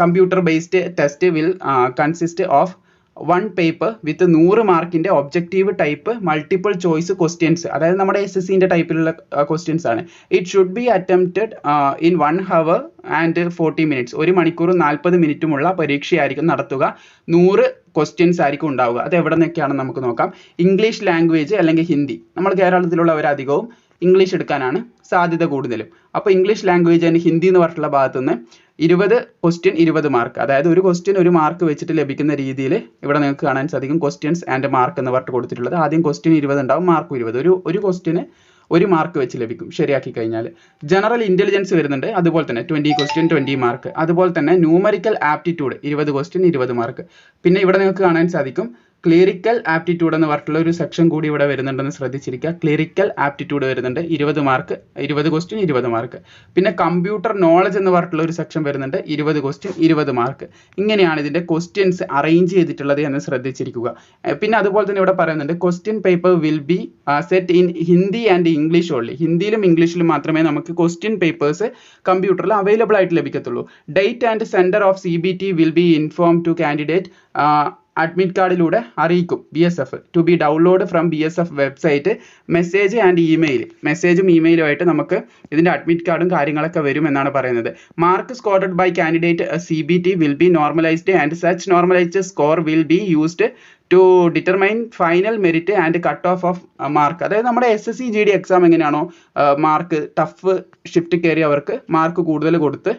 computer based test will consist of one paper with നൂറ് മാർക്കിന്റെ objective type multiple choice questions അതായത് നമ്മുടെ S S സിന്റെ ടൈപ്പിലുള്ള questions ആണ്. It should be attempted in one hour and forty minutes ഒരു മണിക്കൂറും നാൽപ്പത് മിനിറ്റുമുള്ള പരീക്ഷയായിരിക്കും നടത്തുക. നൂറ് ക്വസ്റ്റ്യൻസ് ആയിരിക്കും ഉണ്ടാവുക. അത് എവിടെ നിന്നൊക്കെയാണെന്ന് നമുക്ക് നോക്കാം. ഇംഗ്ലീഷ് ലാംഗ്വേജ് അല്ലെങ്കിൽ ഹിന്ദി. നമ്മൾ കേരളത്തിലുള്ളവരധികവും ഇംഗ്ലീഷ് എടുക്കാനാണ് സാധ്യത കൂടുതലും. അപ്പോൾ ഇംഗ്ലീഷ് ലാംഗ്വേജ് ആൻഡ് ഹിന്ദി എന്ന് പറഞ്ഞിട്ടുള്ള ഭാഗത്തു നിന്ന് ഇരുപത് ക്വസ്റ്റ്യൻ ഇരുപത് മാർക്ക് അതായത് ഒരു ക്വസ്റ്റ്യൻ ഒരു മാർക്ക് വെച്ചിട്ട് ലഭിക്കുന്ന രീതിയിൽ ഇവിടെ നിങ്ങൾക്ക് കാണാൻ സാധിക്കും ക്വസ്റ്റ്യൻസ് ആൻഡ് മാർക്ക് എന്ന് പറഞ്ഞിട്ട് കൊടുത്തിട്ടുള്ളത്. ആദ്യം ക്വസ്റ്റ്യൻ ഇരുപത് ഉണ്ടാവും മാർക്ക് ഇരുപത്. ഒരു ഒരു ക്വസ്റ്റ്യന് ഒരു മാർക്ക് വെച്ച് ലഭിക്കും ശരിയാക്കി കഴിഞ്ഞാൽ ജനറൽ ഇന്റലിജൻസ് വരുന്നുണ്ട് അതുപോലെ തന്നെ ട്വന്റി ക്വസ്റ്റ്യൻ ട്വന്റി മാർക്ക് അതുപോലെ തന്നെ ന്യൂമറിക്കൽ ആപ്റ്റിറ്റ്യൂഡ് ഇരുപത് ക്വസ്റ്റ്യൻ ഇരുപത് മാർക്ക് പിന്നെ ഇവിടെ നിങ്ങൾക്ക് കാണാൻ സാധിക്കും ക്ലിയറിക്കൽ ആപ്റ്റിറ്റ്യൂഡ് എന്ന് പറഞ്ഞിട്ടുള്ള ഒരു സെക്ഷൻ കൂടി ഇവിടെ വരുന്നുണ്ടെന്ന് ശ്രദ്ധിച്ചിരിക്കുക. ക്ലിയറിക്കൽ ആപ്റ്റിറ്റ്യൂഡ് വരുന്നുണ്ട്. ഇരുപത് മാർക്ക് ഇരുപത് ക്വസ്റ്റ്യൻ ഇരുപത് മാർക്ക് പിന്നെ കമ്പ്യൂട്ടർ നോളജ് എന്ന് പറഞ്ഞിട്ടുള്ള ഒരു സെക്ഷൻ വരുന്നുണ്ട്. ഇരുപത് ക്വസ്റ്റ്യൻ ഇരുപത് മാർക്ക് ഇങ്ങനെയാണ് ഇതിന്റെ ക്വസ്റ്റ്യൻസ് അറേഞ്ച് ചെയ്തിട്ടുള്ളത് എന്ന് ശ്രദ്ധിച്ചിരിക്കുക. പിന്നെ അതുപോലെ തന്നെ ഇവിടെ പറയുന്നുണ്ട് question paper will be set in Hindi and English only ഹിന്ദിയിലും ഇംഗ്ലീഷിലും മാത്രമേ നമുക്ക് ക്വസ്റ്റ്യൻ പേപ്പേഴ്സ് കമ്പ്യൂട്ടറിൽ അവൈലബിൾ ആയിട്ട് ലഭിക്കത്തുള്ളൂ. Date and centre of C B T will be inform to candidate admit കാർഡിലൂടെ അറിയിക്കും B S F to be download from B S F website message and email മെസ്സേജും ഇമെയിലുമായിട്ട് നമുക്ക് ഇതിന്റെ അഡ്മിറ്റ് കാർഡും കാര്യങ്ങളൊക്കെ വരും എന്നാണ് പറയുന്നത്. Mark scored by candidate C B T will be normalised and such normalised score will be used to determine final merit and cut off off mark അതായത് നമ്മുടെ S S C G D exam എങ്ങനെയാണോ mark tough shift കയറി അവർക്ക് mark കൂടുതൽ കൊടുത്ത്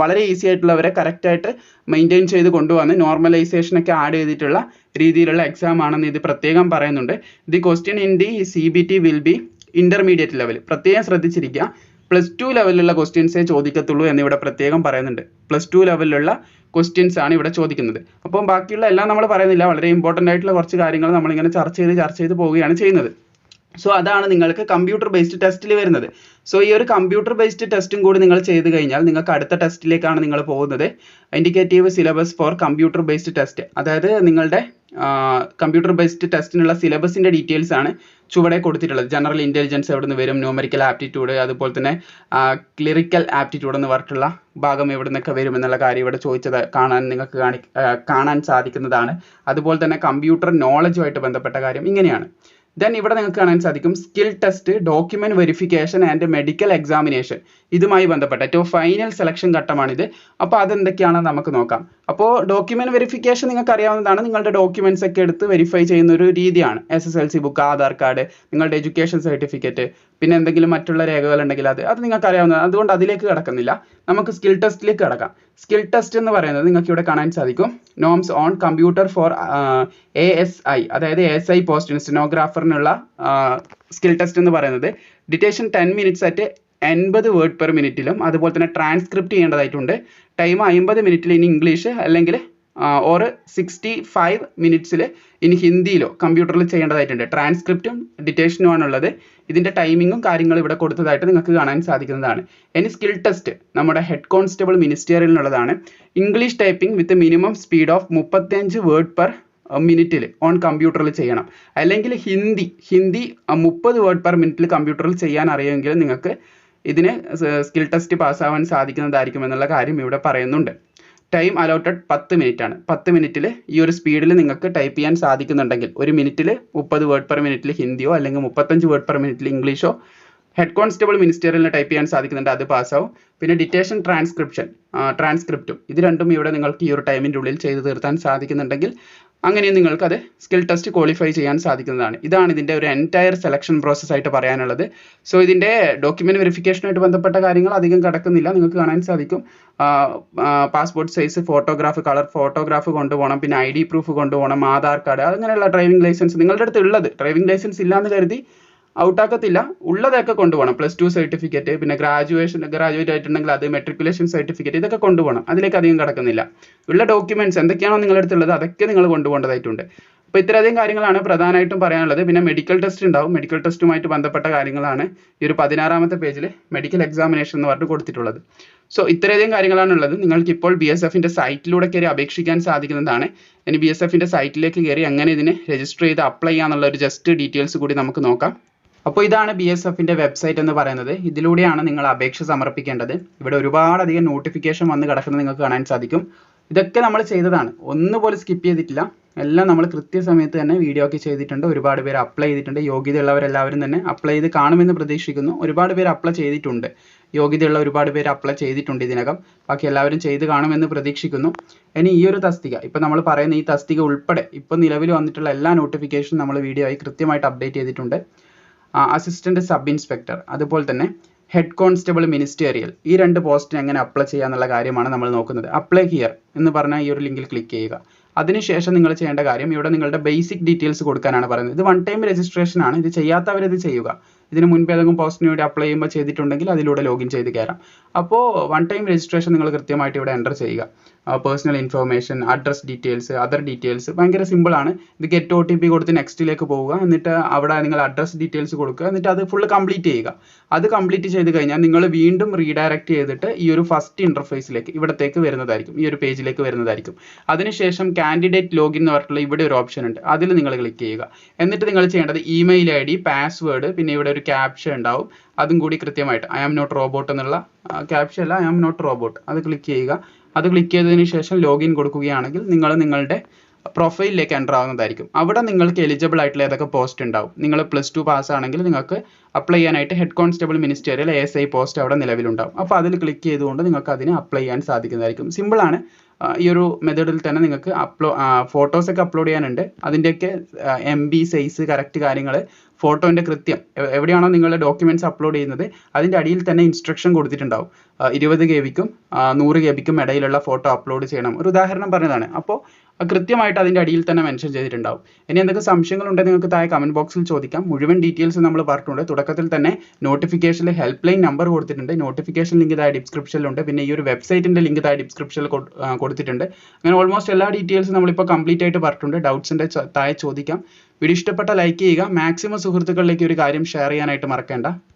വളരെ easy ആയിട്ടുള്ളവരെ correct ആയിട്ട് മെയിന്റെയിൻ ചെയ്ത് കൊണ്ടുവന്ന് നോർമലൈസേഷൻ ഒക്കെ ആഡ് ചെയ്തിട്ടുള്ള രീതിയിലുള്ള എക്സാം ആണെന്ന് ഇത് പ്രത്യേകം പറയുന്നുണ്ട്. The question in the C B T will be intermediate level പ്രത്യേകം ശ്രദ്ധിച്ചിരിക്കുക. പ്ലസ് ടു ലെവലിലുള്ള ക്വസ്റ്റ്യൻസേ ചോദിക്കത്തുള്ളൂ എന്ന് ഇവിടെ പ്രത്യേകം പറയുന്നുണ്ട്. പ്ലസ് ടു ലെവലിലുള്ള ക്വസ്റ്റ്യൻസ് ആണ് ഇവിടെ ചോദിക്കുന്നത്. അപ്പം ബാക്കിയുള്ള എല്ലാം നമ്മൾ പറയുന്നില്ല. വളരെ ഇമ്പോർട്ടന്റ് ആയിട്ടുള്ള കുറച്ച് കാര്യങ്ങൾ നമ്മളിങ്ങനെ ചർച്ച ചെയ്ത് ചർച്ച ചെയ്ത് പോവുകയാണ് ചെയ്യുന്നത്. സോ അതാണ് നിങ്ങൾക്ക് കമ്പ്യൂട്ടർ ബേസ്ഡ് ടെസ്റ്റിൽ വരുന്നത്. സോ ഈ ഒരു കമ്പ്യൂട്ടർ ബേസ്ഡ് ടെസ്റ്റും കൂടി നിങ്ങൾ ചെയ്ത് കഴിഞ്ഞാൽ നിങ്ങൾക്ക് അടുത്ത ടെസ്റ്റിലേക്കാണ് നിങ്ങൾ പോകുന്നത്. Indicative syllabus for computer based test അതായത് നിങ്ങളുടെ കമ്പ്യൂട്ടർ ബേസ്ഡ് ടെസ്റ്റിനുള്ള സിലബസിന്റെ ഡീറ്റെയിൽസ് ആണ് ചുവടെ കൊടുത്തിട്ടുള്ളത്. ജനറൽ ഇന്റലിജൻസ് എവിടെ നിന്ന് വരും ന്യൂമറിക്കൽ ആപ്റ്റിറ്റ്യൂഡ് അതുപോലെ തന്നെ ക്ലിറിക്കൽ ആപ്റ്റിറ്റ്യൂഡ് എന്ന് പറഞ്ഞിട്ടുള്ള ഭാഗം എവിടെ നിന്നൊക്കെ വരും എന്നുള്ള കാര്യം ഇവിടെ ചോദിച്ചത് കാണാൻ നിങ്ങൾക്ക് കാണി കാണാൻ സാധിക്കുന്നതാണ്. അതുപോലെ തന്നെ കമ്പ്യൂട്ടർ നോളജുമായിട്ട് ബന്ധപ്പെട്ട കാര്യം ഇങ്ങനെയാണ്. ദെൻ ഇവിടെ നിങ്ങൾക്ക് കാണാൻ സാധിക്കും skill test document verification and medical examination ഇതുമായി ബന്ധപ്പെട്ട ഏറ്റവും ഫൈനൽ സെലക്ഷൻ ഘട്ടമാണിത്. അപ്പോൾ അതെന്തൊക്കെയാണ് നമുക്ക് നോക്കാം. അപ്പോൾ ഡോക്യുമെന്റ് വെരിഫിക്കേഷൻ നിങ്ങൾക്ക് അറിയാവുന്നതാണ് നിങ്ങളുടെ ഡോക്യുമെന്റ്സ് ഒക്കെ എടുത്ത് വെരിഫൈ ചെയ്യുന്ന ഒരു രീതിയാണ്. S S L C book Aadhaar card നിങ്ങളുടെ എഡ്യൂക്കേഷൻ സർട്ടിഫിക്കറ്റ് പിന്നെ എന്തെങ്കിലും മറ്റുള്ള രേഖകൾ ഉണ്ടെങ്കിൽ അത്. അത് നിങ്ങൾക്ക് അറിയാവുന്നതാണ് അതുകൊണ്ട് അതിലേക്ക് കടക്കുന്നില്ല. നമുക്ക് സ്കിൽ ടെസ്റ്റിലേക്ക് കിടക്കാം. സ്കിൽ ടെസ്റ്റ് എന്ന് പറയുന്നത് നിങ്ങൾക്ക് ഇവിടെ കാണാൻ സാധിക്കും. Norms on computer for A S I അതായത് എ എസ് ഐ പോസ്റ്റിന് സ്റ്റെനോഗ്രാഫറിനുള്ള സ്കിൽ ടെസ്റ്റ് എന്ന് പറയുന്നത്. ഡിറ്റേഷൻ ടെൻ മിനിറ്റ്സ് അറ്റ് എൺപത് വേർഡ് പെർ മിനിറ്റിലും അതുപോലെ തന്നെ ട്രാൻസ്ക്രിപ്റ്റ് ചെയ്യേണ്ടതായിട്ടുണ്ട്. ടൈം അമ്പത് മിനിറ്റിൽ ഇനി ഇംഗ്ലീഷ് അല്ലെങ്കിൽ ഓർ സിക്സ്റ്റി ഫൈവ് മിനിറ്റ്സിൽ ഇനി ഹിന്ദിയിലോ കമ്പ്യൂട്ടറിൽ ചെയ്യേണ്ടതായിട്ടുണ്ട്. ട്രാൻസ്ക്രിപ്റ്റും ഡിറ്റേഷനും ആണുള്ളത്. ഇതിന്റെ ടൈമിങ്ങും കാര്യങ്ങളും ഇവിടെ കൊടുത്തതായിട്ട് നിങ്ങൾക്ക് കാണാൻ സാധിക്കുന്നതാണ്. ഇനി സ്കിൽ ടെസ്റ്റ് നമ്മുടെ head constable മിനിസ്റ്റീരിയലിനുള്ളതാണ് English typing with minimum speed of മുപ്പത്തിയഞ്ച് വേർഡ് പെർ മിനിറ്റിൽ ഓൺ കമ്പ്യൂട്ടറിൽ ചെയ്യണം. അല്ലെങ്കിൽ ഹിന്ദി ഹിന്ദി മുപ്പത് വേർഡ് പെർ മിനിറ്റിൽ കമ്പ്യൂട്ടറിൽ ചെയ്യാൻ അറിയുമെങ്കിൽ നിങ്ങൾക്ക് ഇതിന് സ്കിൽ ടെസ്റ്റ് പാസ്സാവാൻ സാധിക്കുന്നതായിരിക്കും എന്നുള്ള കാര്യം ഇവിടെ പറയുന്നുണ്ട്. ടൈം അലോട്ടഡ് പത്ത് മിനിറ്റ് ആണ് പത്ത് മിനിറ്റിൽ ഈ ഒരു സ്പീഡിൽ നിങ്ങൾക്ക് ടൈപ്പ് ചെയ്യാൻ സാധിക്കുന്നുണ്ടെങ്കിൽ ഒരു മിനിറ്റിൽ മുപ്പത് വേർഡ് പെർ മിനിറ്റിൽ ഹിന്ദിയോ അല്ലെങ്കിൽ മുപ്പത്തഞ്ച് വേർഡ് പെർ മിനിറ്റിൽ ഇംഗ്ലീഷോ ഹെഡ് കോൺസ്റ്റബിൾ മിനിസ്റ്ററിൽ ടൈപ്പ് ചെയ്യാൻ സാധിക്കുന്നുണ്ട് അത് പാസ്സാവും പിന്നെ ഡിറ്റേഷൻ ട്രാൻസ്ക്രിപ്ഷൻ ട്രാൻസ്ക്രിപ്റ്റും ഇത് രണ്ടും ഇവിടെ നിങ്ങൾക്ക് ഈ ഒരു ടൈമിന്റെ ഉള്ളിൽ ചെയ്തു തീർത്താൻ സാധിക്കുന്നുണ്ടെങ്കിൽ അങ്ങനെയും നിങ്ങൾക്ക് അത് സ്കിൽ ടെസ്റ്റ് ക്വാളിഫൈ ചെയ്യാൻ സാധിക്കുന്നതാണ്. ഇതാണ് ഇതിന്റെ ഒരു എന്റയർ സെലക്ഷൻ പ്രോസസ്സ് ആയിട്ട് പറയാനുള്ളത്. സോ ഇതിന്റെ ഡോക്യുമെന്റ് വെരിഫിക്കേഷനായിട്ട് ബന്ധപ്പെട്ട കാര്യങ്ങൾ അധികം കിടക്കുന്നില്ല. നിങ്ങൾക്ക് കാണാൻ സാധിക്കും. Passport size photograph colour photograph കൊണ്ടുപോകണം. പിന്നെ ഐ ഡി പ്രൂഫ് കൊണ്ടുപോകണം ആധാർ കാർഡ് അങ്ങനെയുള്ള ഡ്രൈവിംഗ് ലൈസൻസ് നിങ്ങളുടെ അടുത്ത് ഉള്ളത് ഡ്രൈവിംഗ് ലൈസൻസ് ഇല്ലാന്ന് കരുതി ഔട്ടാക്കത്തില്ല. ഉള്ളതൊക്കെ കൊണ്ടുപോകണം. പ്ലസ് ടു സർട്ടിഫിക്കറ്റ് പിന്നെ ഗ്രാജുവേഷൻ ഗ്രാജുവേറ്റ് ആയിട്ടുണ്ടെങ്കിൽ അത് മെട്രിക്കുലേഷൻ സർട്ടിഫിക്കറ്റ് ഇതൊക്കെ കൊണ്ടുപോകണം. അതിലേക്ക് അധികം കടക്കുന്നില്ല. ഉള്ള ഡോക്യുമെന്റ്സ് എന്തൊക്കെയാണോ നിങ്ങളുടെ അടുത്തുള്ളത് അതൊക്കെ നിങ്ങൾ കൊണ്ടുപോകേണ്ടതായിട്ടുണ്ട്. അപ്പോൾ ഇത്രയധികം കാര്യങ്ങളാണ് പ്രധാനമായിട്ടും പറയാനുള്ളത്. പിന്നെ മെഡിക്കൽ ടെസ്റ്റ് ഉണ്ടാവും. മെഡിക്കൽ ടെസ്റ്റുമായിട്ട് ബന്ധപ്പെട്ട കാര്യങ്ങളാണ് ഈ ഒരു പതിനാറാമത്തെ പേജിൽ മെഡിക്കൽ എക്സാമിനേഷൻ എന്ന് പറഞ്ഞിട്ട് കൊടുത്തിട്ടുള്ളത്. സോ ഇത്രയധികം കാര്യങ്ങളാണ് ഉള്ളത് നിങ്ങൾക്ക് ഇപ്പോൾ ബി എസ് എഫിന്റെ സൈറ്റിലൂടെ കയറി അപേക്ഷിക്കാൻ സാധിക്കുന്നതാണ്. ഇനി ബി എസ് എഫിന്റെ സൈറ്റിലേക്ക് കയറി അങ്ങനെ ഇതിന് രജിസ്റ്റർ ചെയ്ത് അപ്ലൈ ചെയ്യാന്നുള്ള ഒരു ജസ്റ്റ് ഡീറ്റെയിൽസ് കൂടി നമുക്ക് നോക്കാം. അപ്പോൾ ഇതാണ് ബി എസ് എഫിന്റെ വെബ്സൈറ്റ് എന്ന് പറയുന്നത്. ഇതിലൂടെയാണ് നിങ്ങൾ അപേക്ഷ സമർപ്പിക്കേണ്ടത്. ഇവിടെ ഒരുപാടധികം നോട്ടിഫിക്കേഷൻ വന്ന് കിടക്കുന്നത് നിങ്ങൾക്ക് കാണാൻ സാധിക്കും. ഇതൊക്കെ നമ്മൾ ചെയ്തതാണ്. ഒന്നുപോലും സ്കിപ്പ് ചെയ്തിട്ടില്ല. എല്ലാം നമ്മൾ കൃത്യസമയത്ത് തന്നെ വീഡിയോ ഒക്കെ ചെയ്തിട്ടുണ്ട്. ഒരുപാട് പേര് അപ്ലൈ ചെയ്തിട്ടുണ്ട്. യോഗ്യതയുള്ളവരെല്ലാവരും തന്നെ അപ്ലൈ ചെയ്ത് കാണുമെന്ന് പ്രതീക്ഷിക്കുന്നു. ഒരുപാട് പേര് അപ്ലൈ ചെയ്തിട്ടുണ്ട്. യോഗ്യതയുള്ള ഒരുപാട് പേര് അപ്ലൈ ചെയ്തിട്ടുണ്ട് ഇതിനകം. ബാക്കി എല്ലാവരും ചെയ്ത് കാണുമെന്ന് പ്രതീക്ഷിക്കുന്നു. ഇനി ഈ ഒരു തസ്തിക. ഇപ്പം നമ്മൾ പറയുന്ന ഈ തസ്തിക ഉൾപ്പെടെ ഇപ്പം നിലവിൽ വന്നിട്ടുള്ള എല്ലാ നോട്ടിഫിക്കേഷനും നമ്മൾ വീഡിയോ ആയി കൃത്യമായിട്ട് അപ്ഡേറ്റ് ചെയ്തിട്ടുണ്ട്. അസിസ്റ്റന്റ് സബ് ഇൻസ്പെക്ടർ അതുപോലെ തന്നെ ഹെഡ് കോൺസ്റ്റബിൾ മിനിസ്റ്റേറിയൽ ഈ രണ്ട് പോസ്റ്റിന് എങ്ങനെ അപ്ലൈ ചെയ്യാന്നുള്ള കാര്യമാണ് നമ്മൾ നോക്കുന്നത്. അപ്ലൈ ഹിയർ എന്ന് പറഞ്ഞ ഈ ഒരു ലിങ്കിൽ ക്ലിക്ക് ചെയ്യുക. അതിനുശേഷം നിങ്ങൾ ചെയ്യേണ്ട കാര്യം ഇവിടെ നിങ്ങളുടെ ബേസിക് ഡീറ്റെയിൽസ് കൊടുക്കാനാണ് പറയുന്നത്. ഇത് വൺ ടൈം രജിസ്ട്രേഷൻ ആണ്. ഇത് ചെയ്യാത്തവർ ഇത് ചെയ്യുക. ഇതിന് മുൻപ് ഏതെങ്കിലും പോസ്റ്റിന് വേണ്ടി അപ്ലൈ ചെയ്യുമ്പോൾ ചെയ്തിട്ടുണ്ടെങ്കിൽ അതിലൂടെ ലോഗിൻ ചെയ്ത് കയറാം. അപ്പോൾ വൺ ടൈം രജിസ്ട്രേഷൻ നിങ്ങൾ കൃത്യമായിട്ട് ഇവിടെ എന്റർ ചെയ്യുക. Personal information address details other details ഭയങ്കര ആണ്. ഇത് ഗെറ്റ് ഒ ടി പി കൊടുത്ത് നെക്സ്റ്റിലേക്ക് പോവുക. എന്നിട്ട് അവിടെ നിങ്ങൾ അഡ്രസ് ഡീറ്റെയിൽസ് കൊടുക്കുക. എന്നിട്ട് അത് ഫുൾ കംപ്ലീറ്റ് ചെയ്യുക. അത് കംപ്ലീറ്റ് ചെയ്ത് കഴിഞ്ഞാൽ നിങ്ങൾ വീണ്ടും റീഡയറക്റ്റ് ചെയ്തിട്ട് ഈ ഒരു ഫസ്റ്റ് ഇന്റർഫേസിലേക്ക് ഇവിടത്തേക്ക് വരുന്നതായിരിക്കും. ഈ ഒരു പേജിലേക്ക് വരുന്നതായിരിക്കും. അതിനുശേഷം കാൻഡിഡേറ്റ് ലോഗിൻ എന്ന് പറഞ്ഞിട്ടുള്ള ഇവിടെ ഒരു ഓപ്ഷൻ ഉണ്ട്. അതിൽ നിങ്ങൾ ക്ലിക്ക് ചെയ്യുക. എന്നിട്ട് നിങ്ങൾ ചെയ്യേണ്ടത് ഇമെയിൽ ഐ ഡി പാസ്വേഡ് പിന്നെ ഇവിടെ ഒരു ക്യാപ്ഷൻ ഉണ്ടാവും. അതും കൂടി കൃത്യമായിട്ട് ഐ ആം നോട്ട് റോബോട്ട് എന്നുള്ള ക്യാപ്ഷൻ അല്ല ഐ ആം നോട്ട് റോബോട്ട് അത് ക്ലിക്ക് ചെയ്യുക. അത് ക്ലിക്ക് ചെയ്തതിന് ശേഷം ലോഗിൻ കൊടുക്കുകയാണെങ്കിൽ നിങ്ങൾ നിങ്ങളുടെ പ്രൊഫൈലിലേക്ക് എന്റർ ആവുന്നതായിരിക്കും. അവിടെ നിങ്ങൾക്ക് എലിജിബിൾ ആയിട്ടുള്ള ഏതൊക്കെ പോസ്റ്റ് ഉണ്ടാവും. നിങ്ങൾ പ്ലസ് ടു പാസ് ആണെങ്കിൽ നിങ്ങൾക്ക് അപ്ലൈ ചെയ്യാനായിട്ട് head constable ministerial A S I post അവിടെ നിലവിലുണ്ടാവും. അപ്പോൾ അതിൽ ക്ലിക്ക് ചെയ്തുകൊണ്ട് നിങ്ങൾക്ക് അതിന് അപ്ലൈ ചെയ്യാൻ സാധിക്കുന്നതായിരിക്കും. സിമ്പിളാണ് ഈ ഒരു മെത്തേഡിൽ തന്നെ നിങ്ങൾക്ക് അപ്ലോ ഫോട്ടോസ് ഒക്കെ അപ്ലോഡ് ചെയ്യാനുണ്ട്. അതിന്റെയൊക്കെ എം ബി സൈസ് കറക്റ്റ് കാര്യങ്ങൾ ഫോട്ടോന്റെ കൃത്യം. എവിടെയാണോ നിങ്ങളുടെ ഡോക്യുമെന്റ്സ് അപ്ലോഡ് ചെയ്യുന്നത് അതിന്റെ അടിയിൽ തന്നെ ഇൻസ്ട്രക്ഷൻ കൊടുത്തിട്ടുണ്ടാവും. ഇരുപത് കെ ബിക്കും നൂറ് കെ ബിക്കും ഇടയിലുള്ള ഫോട്ടോ അപ്ലോഡ് ചെയ്യണം. ഒരു ഉദാഹരണം പറഞ്ഞതാണ്. അപ്പോൾ കൃത്യമായിട്ട് അതിന്റെ അടിയിൽ തന്നെ മെൻഷൻ ചെയ്തിട്ടുണ്ടാവും. ഇനി എന്തൊക്കെ സംശയങ്ങളുണ്ടെങ്കിൽ നിങ്ങൾക്ക് താഴെ കമന്റ് ബോക്സിൽ ചോദിക്കാം. മുഴുവൻ ഡീറ്റെയിൽസ് നമ്മൾ പറഞ്ഞിട്ടുണ്ട്. തുടക്കത്തിൽ തന്നെ നോട്ടിഫിക്കേഷനിൽ ഹെൽപ്പ് ലൈൻ നമ്പർ കൊടുത്തിട്ടുണ്ട്. നോട്ടിഫിക്കേഷൻ ലിങ്ക് താഴെ ഡിസ്ക്രിപ്ഷനിലുണ്ട് പിന്നെ ഈ ഒരു വെബ്സൈറ്റിന്റെ ലിങ്ക് താഴെ ഡിസ്ക്രിപ്ഷനിൽ കൊടുത്തിട്ടുണ്ട്. അങ്ങനെ ഓൾമോസ്റ്റ് എല്ലാ ഡീറ്റെയിൽസും നമ്മളിപ്പോൾ കംപ്ലീറ്റ് ആയിട്ട് പറഞ്ഞിട്ടുണ്ട്. ഡൗട്ട്സിന്റെ താഴെ ചോദിക്കാം. വീഡിയോ ഇഷ്ടപ്പെട്ട ലൈക്ക് ചെയ്യുക. മാക്സിമം സുഹൃത്തുക്കളിലേക്ക് ഒരു കാര്യം ഷെയർ ചെയ്യാനായിട്ട് മറക്കേണ്ട.